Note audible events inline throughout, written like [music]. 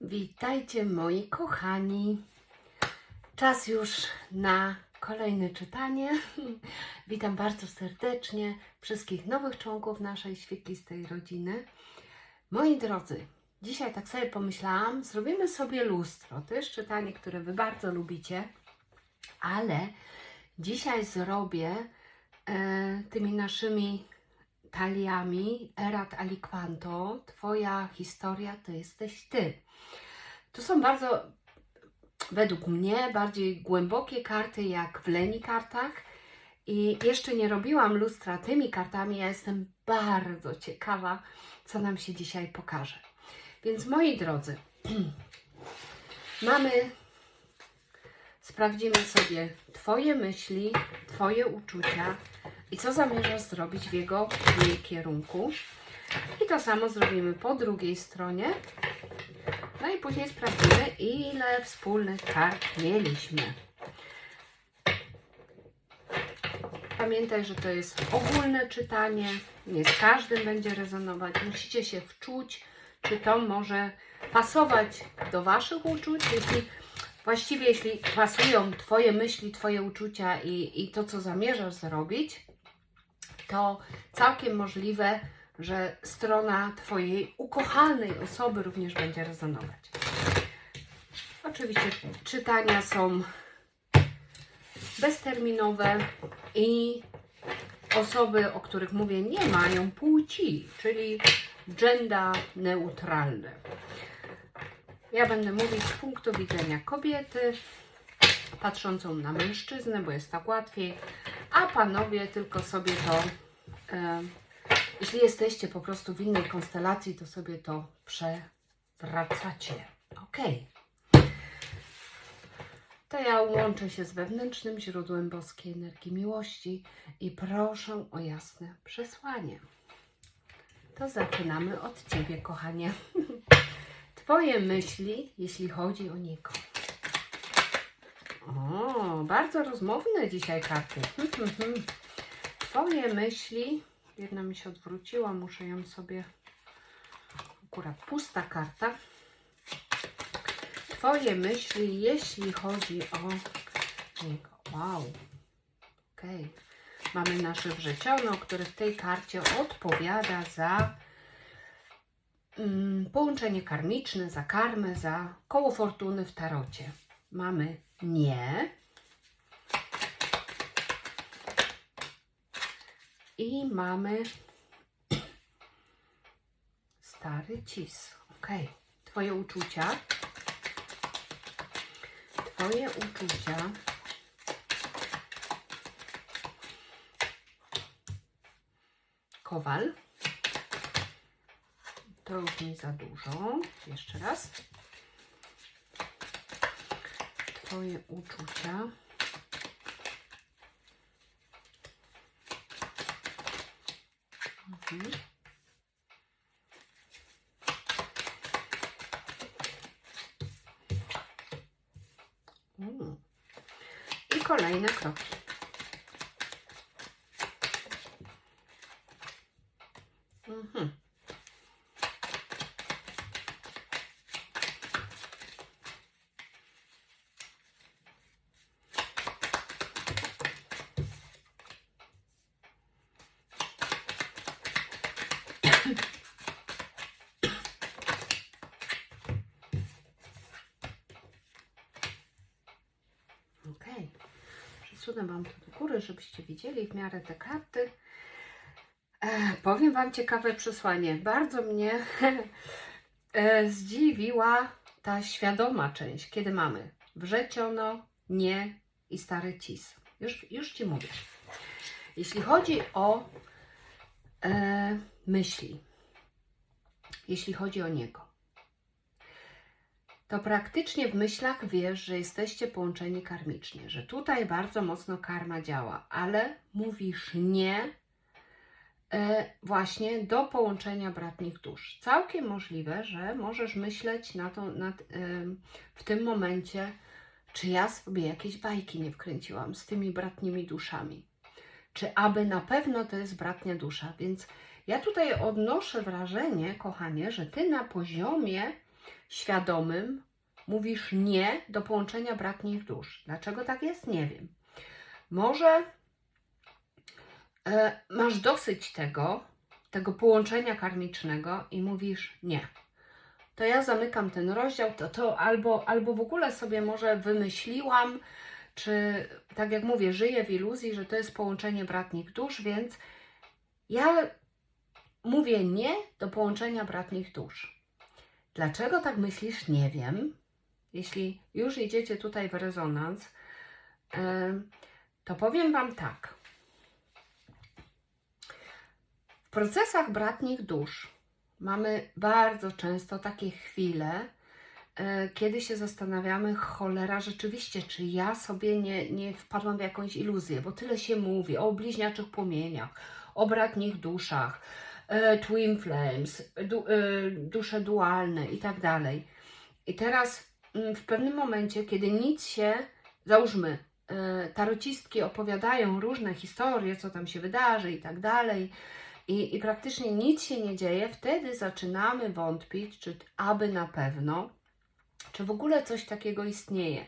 Witajcie moi kochani. Czas już na kolejne czytanie. [laughs] Witam bardzo serdecznie wszystkich nowych członków naszej świetlistej rodziny. Moi drodzy, dzisiaj tak sobie pomyślałam, zrobimy sobie lustro. To jest czytanie, które Wy bardzo lubicie, ale dzisiaj zrobię e, tymi naszymi taliami Erat Aliquanto. Twoja historia to jesteś Ty. To są bardzo, według mnie, bardziej głębokie karty jak w Leni kartach. I jeszcze nie robiłam lustra tymi kartami. Ja jestem bardzo ciekawa, co nam się dzisiaj pokaże. Więc moi drodzy, [clears throat] mamy, sprawdzimy sobie Twoje myśli, Twoje uczucia i co zamierzasz zrobić w jego w jej kierunku. I to samo zrobimy po drugiej stronie. No i później sprawdzimy, ile wspólnych kart mieliśmy. Pamiętaj, że to jest ogólne czytanie, nie z każdym będzie rezonować. Musicie się wczuć, czy to może pasować do Waszych uczuć. Jeśli właściwie, jeśli pasują Twoje myśli, Twoje uczucia i, i to, co zamierzasz zrobić, to całkiem możliwe, że strona Twojej ukochanej osoby również będzie rezonować. Oczywiście czytania są bezterminowe i osoby, o których mówię, nie mają płci, czyli gender neutralne. Ja będę mówić z punktu widzenia kobiety, patrzącą na mężczyznę, bo jest tak łatwiej, a panowie tylko sobie to, e, jeśli jesteście po prostu w innej konstelacji, to sobie to przewracacie. Ok. To ja łączę się z wewnętrznym źródłem boskiej energii miłości i proszę o jasne przesłanie. To zaczynamy od Ciebie, kochanie. [laughs] Twoje myśli, jeśli chodzi o niego. O, bardzo rozmowne dzisiaj karty. Hmm, hmm, hmm. Twoje myśli. Jedna mi się odwróciła, muszę ją sobie. Akurat pusta karta. Twoje myśli, jeśli chodzi o niego. Wow. Okej. Mamy nasze wrzeciono, które w tej karcie odpowiada za połączenie karmiczne, za karmę, za koło fortuny w tarocie. Mamy nie. I mamy [coughs] stary cis. Ok. Twoje uczucia. Twoje uczucia. Kowal. To już mi za dużo. Jeszcze raz. Twoje uczucia. Mhm. Mm. I kolejne kroki. Mhm. Ok. Przesunę Wam to do góry, żebyście widzieli w miarę te karty. E, powiem Wam ciekawe przesłanie. Bardzo mnie [laughs] e, zdziwiła ta świadoma część, kiedy mamy wrzeciono, nie i stary cis. Już, już Ci mówię. Jeśli chodzi o e, myśli, jeśli chodzi o niego, to praktycznie w myślach wiesz, że jesteście połączeni karmicznie, że tutaj bardzo mocno karma działa, ale mówisz nie e, właśnie do połączenia bratnich dusz. Całkiem możliwe, że możesz myśleć na to, nad, em, w tym momencie, czy ja sobie jakieś bajki nie wkręciłam z tymi bratnimi duszami. Czy aby na pewno to jest bratnia dusza. Więc ja tutaj odnoszę wrażenie, kochanie, że ty na poziomie świadomym mówisz nie do połączenia bratnich dusz. Dlaczego tak jest? Nie wiem. Może e, masz dosyć tego, tego połączenia karmicznego i mówisz nie. To ja zamykam ten rozdział, to, to albo, albo w ogóle sobie może wymyśliłam, czy tak jak mówię, żyję w iluzji, że to jest połączenie bratnich dusz, więc ja mówię nie do połączenia bratnich dusz. Dlaczego tak myślisz? Nie wiem. Jeśli już idziecie tutaj w rezonans, em, to powiem Wam tak. W procesach bratnich dusz mamy bardzo często takie chwile, e, kiedy się zastanawiamy, cholera, rzeczywiście, czy ja sobie nie, nie wpadłam w jakąś iluzję, bo tyle się mówi o bliźniaczych płomieniach, o bratnich duszach, e, twin flames, du, e, dusze dualne i tak dalej. I teraz mm, w pewnym momencie, kiedy nic się, załóżmy, e, tarocistki opowiadają różne historie, co tam się wydarzy i tak dalej, i, i praktycznie nic się nie dzieje, wtedy zaczynamy wątpić, czy aby na pewno, czy w ogóle coś takiego istnieje.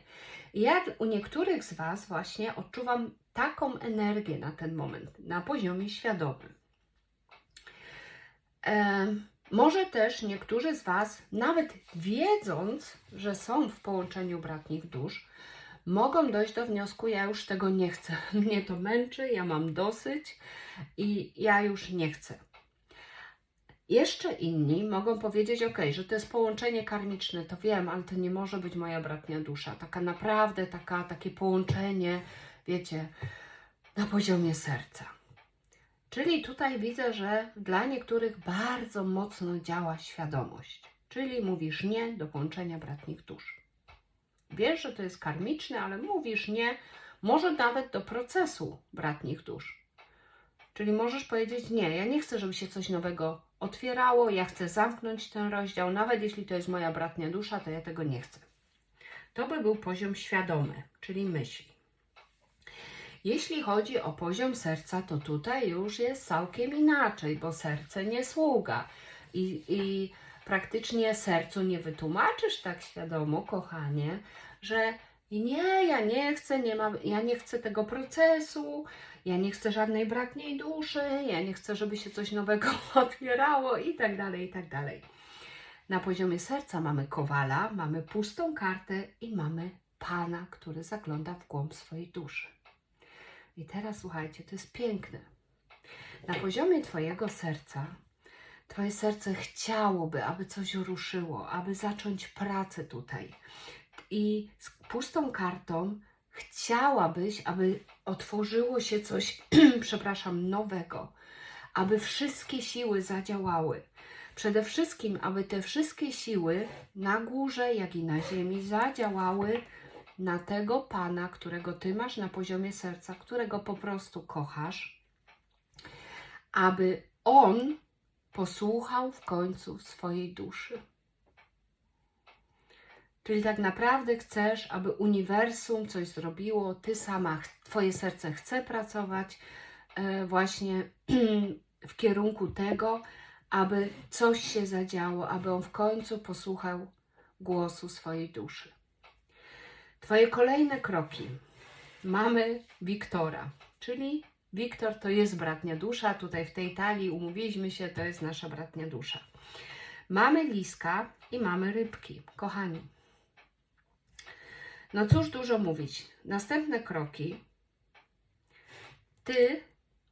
Ja u niektórych z Was właśnie odczuwam taką energię na ten moment, na poziomie świadomym. Em, może też niektórzy z Was, nawet wiedząc, że są w połączeniu bratnich dusz, mogą dojść do wniosku: Ja już tego nie chcę. [laughs] Mnie to męczy, ja mam dosyć i ja już nie chcę. Jeszcze inni mogą powiedzieć: OK, że to jest połączenie karmiczne, to wiem, ale to nie może być moja bratnia dusza. Taka naprawdę, taka, takie połączenie, wiecie, na poziomie serca. Czyli tutaj widzę, że dla niektórych bardzo mocno działa świadomość. Czyli mówisz nie do połączenia bratnich dusz. Wiesz, że to jest karmiczne, ale mówisz nie, może nawet do procesu bratnich dusz. Czyli możesz powiedzieć nie, ja nie chcę, żeby się coś nowego otwierało, ja chcę zamknąć ten rozdział, nawet jeśli to jest moja bratnia dusza, to ja tego nie chcę. To by był poziom świadomy, czyli myśli. Jeśli chodzi o poziom serca, to tutaj już jest całkiem inaczej, bo serce nie sługa. I, i praktycznie sercu nie wytłumaczysz tak świadomo, kochanie, że nie, ja nie chcę, nie mam, ja nie chcę tego procesu, ja nie chcę żadnej bratniej duszy, ja nie chcę, żeby się coś nowego [laughs] otwierało i tak dalej, i tak dalej. Na poziomie serca mamy kowala, mamy pustą kartę i mamy Pana, który zagląda w głąb swojej duszy. I teraz słuchajcie, to jest piękne. Na poziomie Twojego serca, Twoje serce chciałoby, aby coś ruszyło, aby zacząć pracę tutaj. I z pustą kartą chciałabyś, aby otworzyło się coś, [clears throat] przepraszam, nowego, aby wszystkie siły zadziałały. Przede wszystkim, aby te wszystkie siły na górze, jak i na ziemi zadziałały na tego Pana, którego Ty masz na poziomie serca, którego po prostu kochasz, aby On posłuchał w końcu swojej duszy. Czyli tak naprawdę chcesz, aby uniwersum coś zrobiło, Ty sama, Twoje serce chce pracować e, właśnie [clears throat] w kierunku tego, aby coś się zadziało, aby on w końcu posłuchał głosu swojej duszy. Twoje kolejne kroki. Mamy Wiktora, czyli Wiktor to jest bratnia dusza. Tutaj w tej talii umówiliśmy się, to jest nasza bratnia dusza. Mamy liska i mamy rybki, kochani. No cóż dużo mówić. Następne kroki. Ty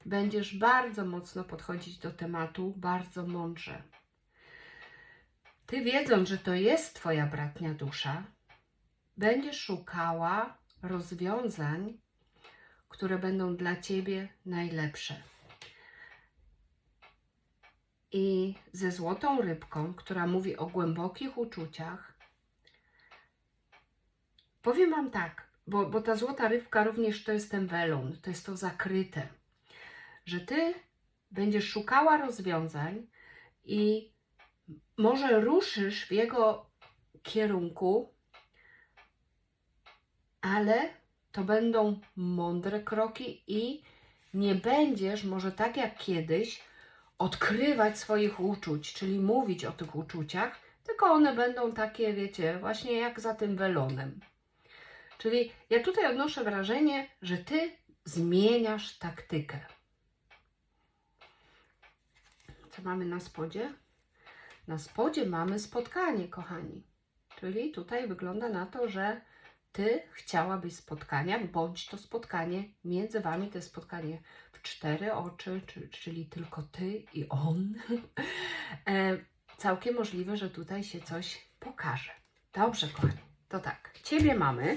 będziesz bardzo mocno podchodzić do tematu, bardzo mądrze. Ty wiedząc, że to jest Twoja bratnia dusza, będziesz szukała rozwiązań, które będą dla Ciebie najlepsze. I ze złotą rybką, która mówi o głębokich uczuciach, powiem Wam tak, bo, bo ta złota rybka również to jest ten welon, to jest to zakryte, że Ty będziesz szukała rozwiązań i może ruszysz w jego kierunku, ale to będą mądre kroki i nie będziesz, może tak jak kiedyś, odkrywać swoich uczuć, czyli mówić o tych uczuciach, tylko one będą takie, wiecie, właśnie jak za tym welonem. Czyli ja tutaj odnoszę wrażenie, że ty zmieniasz taktykę. Co mamy na spodzie? Na spodzie mamy spotkanie, kochani. Czyli tutaj wygląda na to, że ty chciałabyś spotkania, bądź to spotkanie między wami, to jest spotkanie w cztery oczy, czy, czyli tylko ty i on. [laughs] e, całkiem możliwe, że tutaj się coś pokaże. Dobrze, kochani, to tak. Ciebie mamy,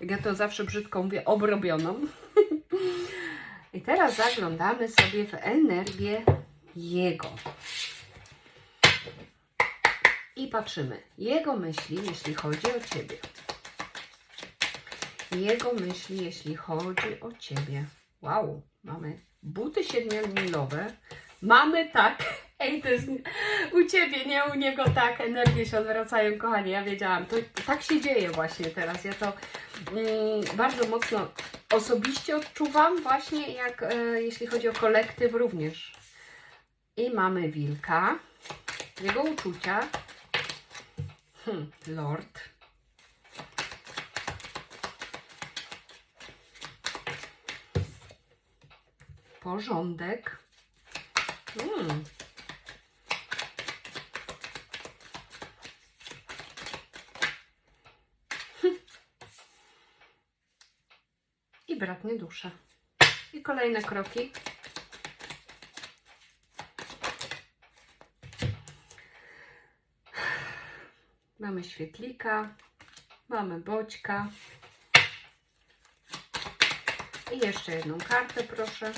jak ja to zawsze brzydko mówię, obrobioną. [laughs] I teraz zaglądamy sobie w energię jego. I patrzymy. Jego myśli, jeśli chodzi o Ciebie. Jego myśli, jeśli chodzi o Ciebie. Wow, mamy buty siedmiomilowe. Mamy tak. [laughs] Ej, to jest u Ciebie, nie u niego tak. Energie się odwracają, kochani. Ja wiedziałam. To tak się dzieje właśnie teraz. Ja to mm, bardzo mocno osobiście odczuwam właśnie, jak e, jeśli chodzi o kolektyw również. I mamy wilka. Jego uczucia. Hmm, Lord. Porządek. Hm. I bratnie dusza. I kolejne kroki. Mamy świetlika, mamy boćka. I jeszcze jedną kartę, proszę.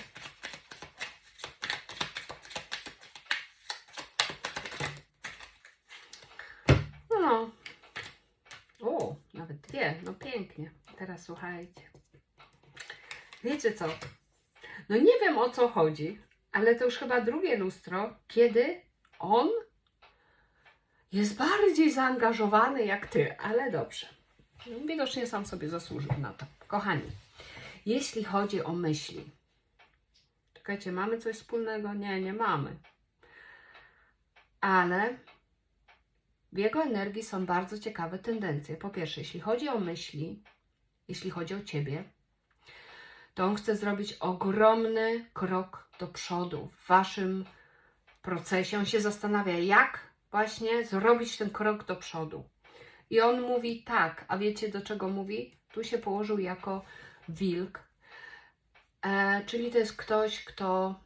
No. O, nawet dwie. No pięknie. Teraz słuchajcie. Wiecie co? No nie wiem o co chodzi, ale to już chyba drugie lustro, kiedy on jest bardziej zaangażowany jak ty, ale dobrze. No, Widocznie sam sobie zasłużył na to. Kochani, jeśli chodzi o myśli, czekajcie, mamy coś wspólnego? Nie, nie mamy. Ale w jego energii są bardzo ciekawe tendencje. Po pierwsze, jeśli chodzi o myśli, jeśli chodzi o ciebie, to on chce zrobić ogromny krok do przodu w waszym procesie. On się zastanawia, jak właśnie zrobić ten krok do przodu. I on mówi tak, a wiecie do czego mówi? Tu się położył jako wilk, e, czyli to jest ktoś, kto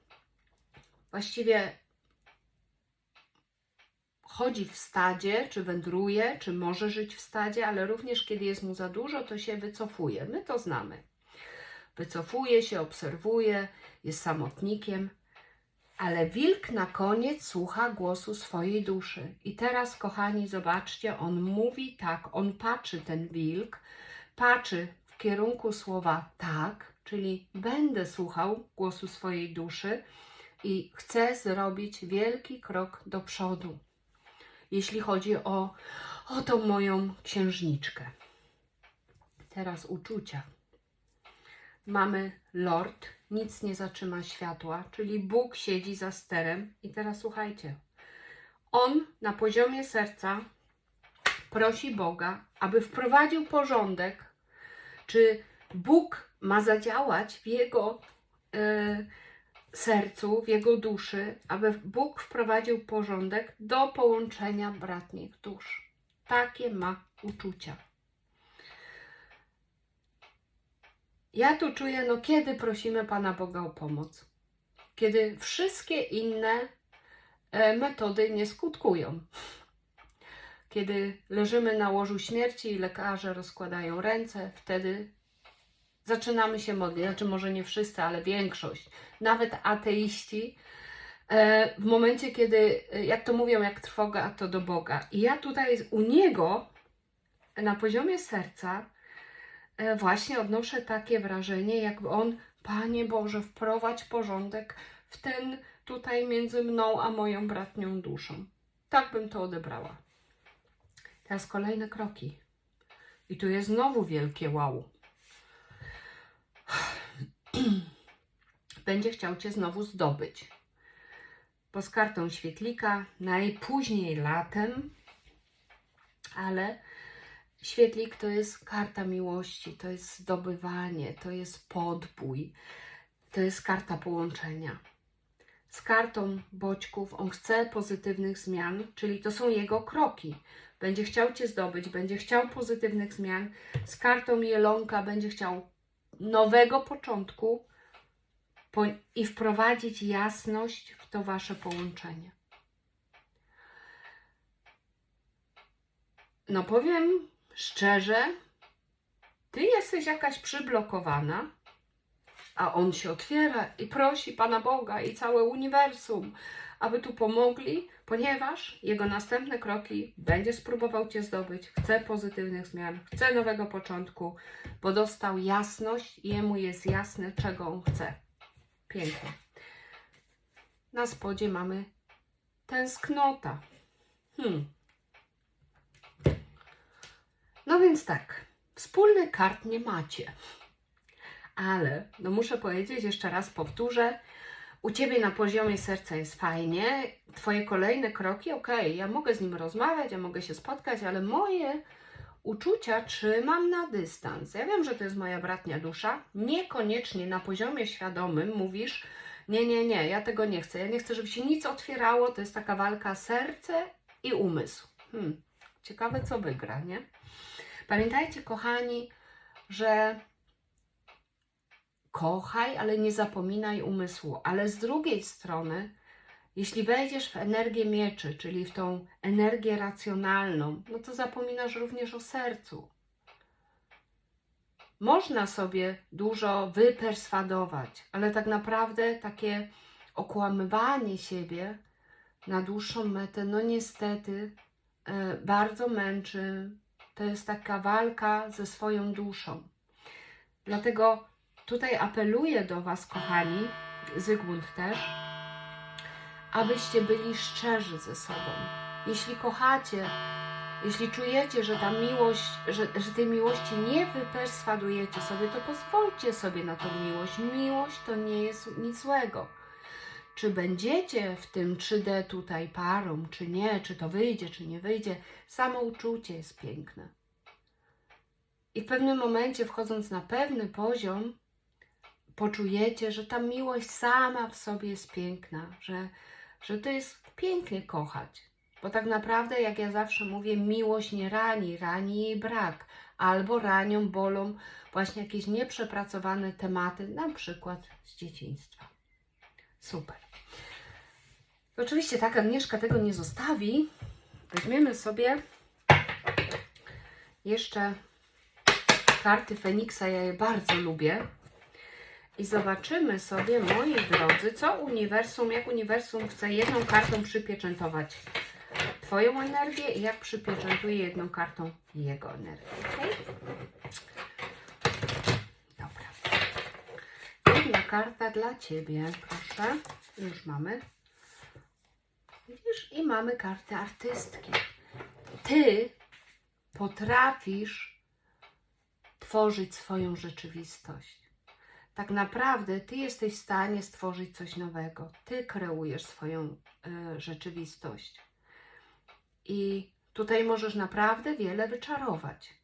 właściwie chodzi w stadzie, czy wędruje, czy może żyć w stadzie, ale również kiedy jest mu za dużo, to się wycofuje. My to znamy. Wycofuje się, obserwuje, jest samotnikiem, ale wilk na koniec słucha głosu swojej duszy. I teraz, kochani, zobaczcie, on mówi tak, on patrzy, ten wilk, patrzy w kierunku słowa tak, czyli będę słuchał głosu swojej duszy i chcę zrobić wielki krok do przodu, jeśli chodzi o, o tą moją księżniczkę. Teraz uczucia. Mamy Lord, nic nie zatrzyma światła, czyli Bóg siedzi za sterem. I teraz słuchajcie. On na poziomie serca prosi Boga, aby wprowadził porządek. Czy Bóg ma zadziałać w jego e, sercu, w jego duszy, aby Bóg wprowadził porządek do połączenia bratnich dusz. Takie ma uczucia. Ja tu czuję, no kiedy prosimy Pana Boga o pomoc? Kiedy wszystkie inne e, metody nie skutkują. Kiedy leżymy na łożu śmierci i lekarze rozkładają ręce, wtedy zaczynamy się modlić. Znaczy, może nie wszyscy, ale większość, nawet ateiści, e, w momencie, kiedy, e, jak to mówią, jak trwoga, to do Boga. I ja tutaj u niego na poziomie serca e, właśnie odnoszę takie wrażenie, jakby on, Panie Boże, wprowadź porządek w ten tutaj między mną a moją bratnią duszą. Tak bym to odebrała. Teraz kolejne kroki. I tu jest znowu wielkie wow. [clears throat] Będzie chciał Cię znowu zdobyć. Bo z kartą świetlika najpóźniej latem ale świetlik to jest karta miłości, to jest zdobywanie, to jest podbój, to jest karta połączenia. Z kartą bodźków on chce pozytywnych zmian, czyli to są jego kroki. Będzie chciał Cię zdobyć, będzie chciał pozytywnych zmian. Z kartą jelonka będzie chciał nowego początku po, i wprowadzić jasność w to Wasze połączenie. No powiem szczerze, Ty jesteś jakaś przyblokowana, a on się otwiera i prosi Pana Boga i całe uniwersum, aby tu pomogli, ponieważ jego następne kroki będzie spróbował Cię zdobyć, chce pozytywnych zmian, chce nowego początku, bo dostał jasność i jemu jest jasne, czego on chce. Pięknie. Na spodzie mamy tęsknota. Hmm. No więc tak, wspólnych kart nie macie. Ale, no muszę powiedzieć, jeszcze raz powtórzę, u Ciebie na poziomie serca jest fajnie, Twoje kolejne kroki, okej, ja mogę z nim rozmawiać, ja mogę się spotkać, ale moje uczucia trzymam na dystans. Ja wiem, że to jest moja bratnia dusza, niekoniecznie na poziomie świadomym mówisz, nie, nie, nie, ja tego nie chcę, ja nie chcę, żeby się nic otwierało, to jest taka walka serce i umysł. Hmm. Ciekawe, co wygra, nie? Pamiętajcie, kochani, że kochaj, ale nie zapominaj umysłu. Ale z drugiej strony, jeśli wejdziesz w energię mieczy, czyli w tą energię racjonalną, no to zapominasz również o sercu. Można sobie dużo wyperswadować, ale tak naprawdę takie okłamywanie siebie na dłuższą metę, no niestety, e, bardzo męczy. To jest taka walka ze swoją duszą. Dlatego tutaj apeluję do Was, kochani, Zygmunt też, abyście byli szczerzy ze sobą. Jeśli kochacie, jeśli czujecie, że ta miłość, że, że tej miłości nie wyperswadujecie sobie, to pozwólcie sobie na tą miłość. Miłość to nie jest nic złego. Czy będziecie w tym 3D tutaj parą, czy nie, czy to wyjdzie, czy nie wyjdzie, samo uczucie jest piękne. I w pewnym momencie, wchodząc na pewny poziom, poczujecie, że ta miłość sama w sobie jest piękna, że, że to jest pięknie kochać. Bo tak naprawdę, jak ja zawsze mówię, miłość nie rani, rani jej brak. Albo ranią, bolą właśnie jakieś nieprzepracowane tematy, na przykład z dzieciństwa. Super. Oczywiście tak Agnieszka tego nie zostawi. Weźmiemy sobie jeszcze karty Feniksa, ja je bardzo lubię. I zobaczymy sobie, moi drodzy, co uniwersum, jak uniwersum chce jedną kartą przypieczętować Twoją energię i jak przypieczętuje jedną kartą jego energię. Okay? Dobra. Jedna karta dla Ciebie, proszę. Już mamy. Widzisz? I mamy kartę artystki. Ty potrafisz tworzyć swoją rzeczywistość. Tak naprawdę ty jesteś w stanie stworzyć coś nowego. Ty kreujesz swoją y, rzeczywistość. I tutaj możesz naprawdę wiele wyczarować.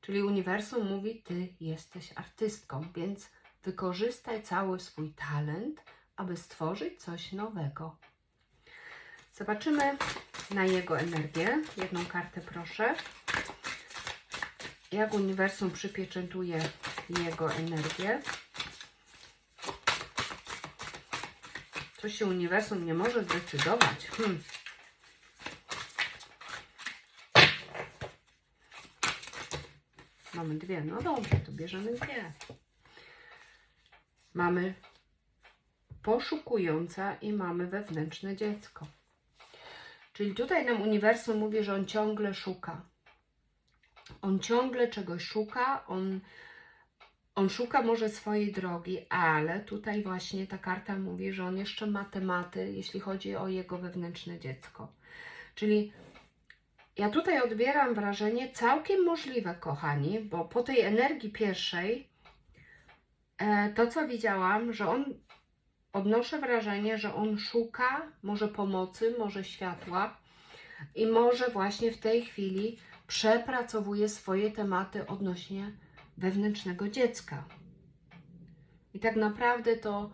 Czyli uniwersum mówi, ty jesteś artystką, więc wykorzystaj cały swój talent, aby stworzyć coś nowego. Zobaczymy na jego energię. Jedną kartę proszę. Jak uniwersum przypieczętuje jego energię. Co się uniwersum nie może zdecydować. Hmm. Mamy dwie. No dobrze, to bierzemy dwie. Mamy poszukująca i mamy wewnętrzne dziecko. Czyli tutaj nam uniwersum mówi, że on ciągle szuka. On ciągle czegoś szuka, on, on szuka może swojej drogi, ale tutaj właśnie ta karta mówi, że on jeszcze ma tematy, jeśli chodzi o jego wewnętrzne dziecko. Czyli ja tutaj odbieram wrażenie całkiem możliwe, kochani, bo po tej energii pierwszej, e, to co widziałam, że on, odnoszę wrażenie, że on szuka może pomocy, może światła, i może właśnie w tej chwili przepracowuje swoje tematy odnośnie wewnętrznego dziecka. I tak naprawdę to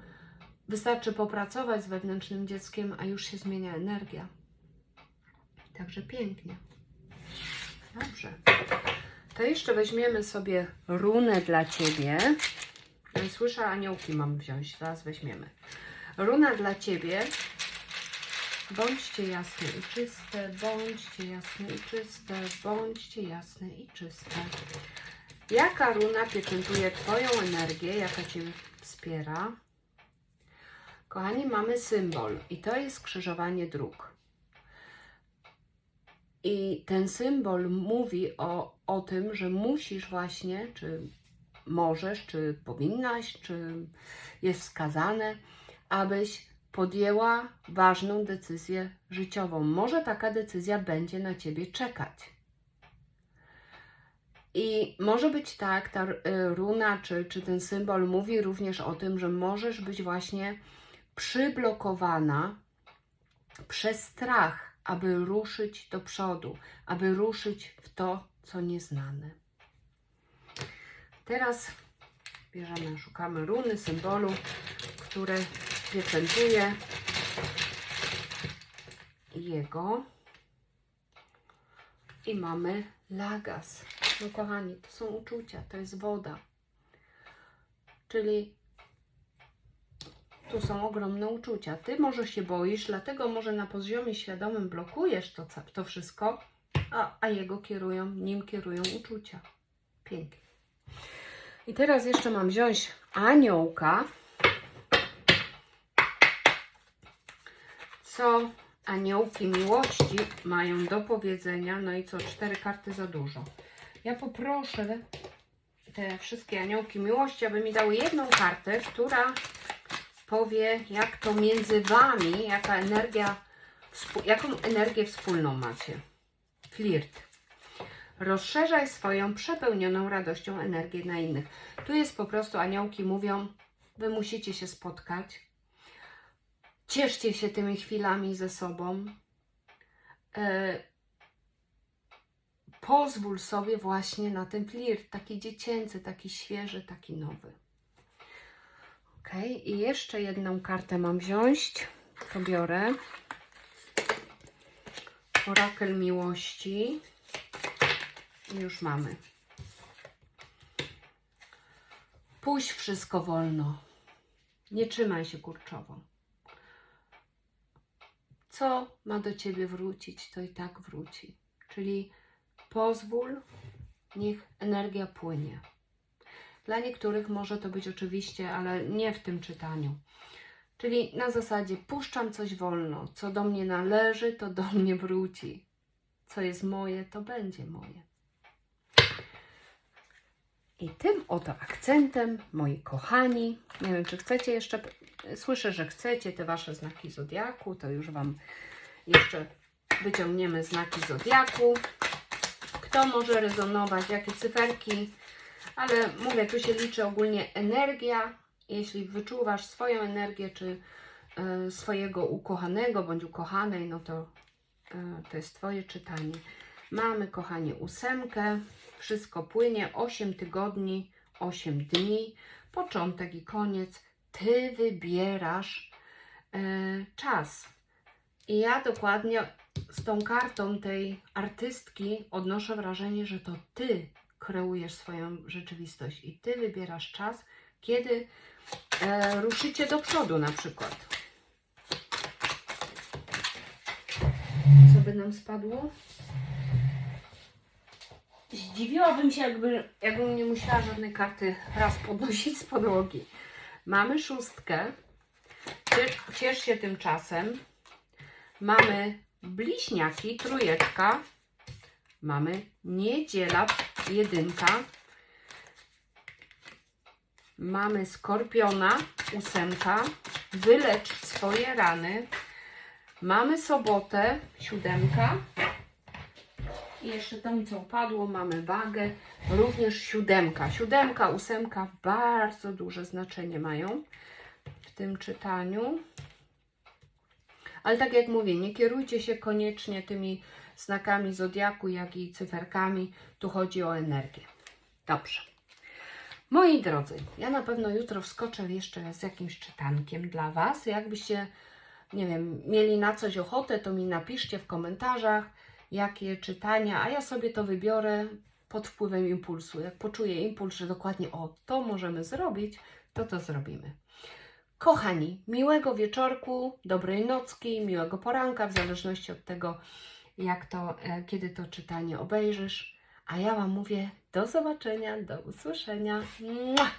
wystarczy popracować z wewnętrznym dzieckiem, a już się zmienia energia. Także pięknie. Dobrze. To jeszcze weźmiemy sobie runę dla Ciebie. No słyszę, aniołki mam wziąć. Teraz weźmiemy. Runa dla Ciebie. Bądźcie jasne i czyste, bądźcie jasne i czyste, bądźcie jasne i czyste. Jaka runa pieczętuje Twoją energię, jaka Cię wspiera? Kochani, mamy symbol i to jest skrzyżowanie dróg. I ten symbol mówi o, o tym, że musisz właśnie, czy możesz, czy powinnaś, czy jest wskazane, abyś podjęła ważną decyzję życiową. Może taka decyzja będzie na ciebie czekać. I może być tak, ta y, runa czy, czy ten symbol mówi również o tym, że możesz być właśnie przyblokowana przez strach, aby ruszyć do przodu, aby ruszyć w to, co nieznane. Teraz bierzemy, szukamy runy, symbolu, które pieczętuje jego. I mamy lagas. No kochani, to są uczucia, to jest woda. Czyli tu są ogromne uczucia. Ty może się boisz, dlatego może na poziomie świadomym blokujesz to, to wszystko, a, a jego kierują, nim kierują uczucia. Pięknie. I teraz jeszcze mam wziąć aniołka. Co aniołki miłości mają do powiedzenia? No i co, cztery karty za dużo. Ja poproszę te wszystkie aniołki miłości, aby mi dały jedną kartę, która powie, jak to między wami, jaka energia, jaką energię wspólną macie. Flirt. Rozszerzaj swoją przepełnioną radością energię na innych. Tu jest po prostu, aniołki mówią, wy musicie się spotkać. Cieszcie się tymi chwilami ze sobą. E, pozwól sobie właśnie na ten flirt, taki dziecięcy, taki świeży, taki nowy. Ok, i jeszcze jedną kartę mam wziąć. To biorę. Orakel miłości. Już mamy. Puść wszystko wolno. Nie trzymaj się kurczowo. Co ma do ciebie wrócić, to i tak wróci. Czyli pozwól, niech energia płynie. Dla niektórych może to być oczywiście, ale nie w tym czytaniu. Czyli na zasadzie puszczam coś wolno. Co do mnie należy, to do mnie wróci. Co jest moje, to będzie moje. I tym oto akcentem, moi kochani, nie wiem, czy chcecie jeszcze, słyszę, że chcecie te wasze znaki zodiaku, to już Wam jeszcze wyciągniemy znaki zodiaku. Kto może rezonować, jakie cyferki, ale mówię, tu się liczy ogólnie energia. Jeśli wyczuwasz swoją energię, czy e, swojego ukochanego bądź ukochanej, no to e, to jest Twoje czytanie. Mamy, kochani, ósemkę. Wszystko płynie. 8 tygodni, 8 dni. Początek i koniec. Ty wybierasz e, czas. I ja dokładnie z tą kartą tej artystki odnoszę wrażenie, że to Ty kreujesz swoją rzeczywistość i Ty wybierasz czas, kiedy e, ruszycie do przodu na przykład. Co by nam spadło? Zdziwiłabym się, jakby, jakbym nie musiała żadnej karty raz podnosić z podłogi. Mamy szóstkę. Ciesz, ciesz się tym czasem. Mamy bliźniaki, trójeczka. Mamy niedziela, jedynka. Mamy skorpiona, ósemka. Wylecz swoje rany. Mamy sobotę, siódemka. I jeszcze tam, co upadło, mamy wagę, również siódemka. Siódemka, ósemka bardzo duże znaczenie mają w tym czytaniu. Ale tak jak mówię, nie kierujcie się koniecznie tymi znakami zodiaku, jak i cyferkami. Tu chodzi o energię. Dobrze. Moi drodzy, ja na pewno jutro wskoczę jeszcze z jakimś czytankiem dla Was. Jakbyście, nie wiem, mieli na coś ochotę, to mi napiszcie w komentarzach, jakie czytania, a ja sobie to wybiorę pod wpływem impulsu. Jak poczuję impuls, że dokładnie o to możemy zrobić, to to zrobimy. Kochani, miłego wieczorku, dobrej nocki, miłego poranka, w zależności od tego, jak to, e, kiedy to czytanie obejrzysz. A ja Wam mówię do zobaczenia, do usłyszenia. Mua!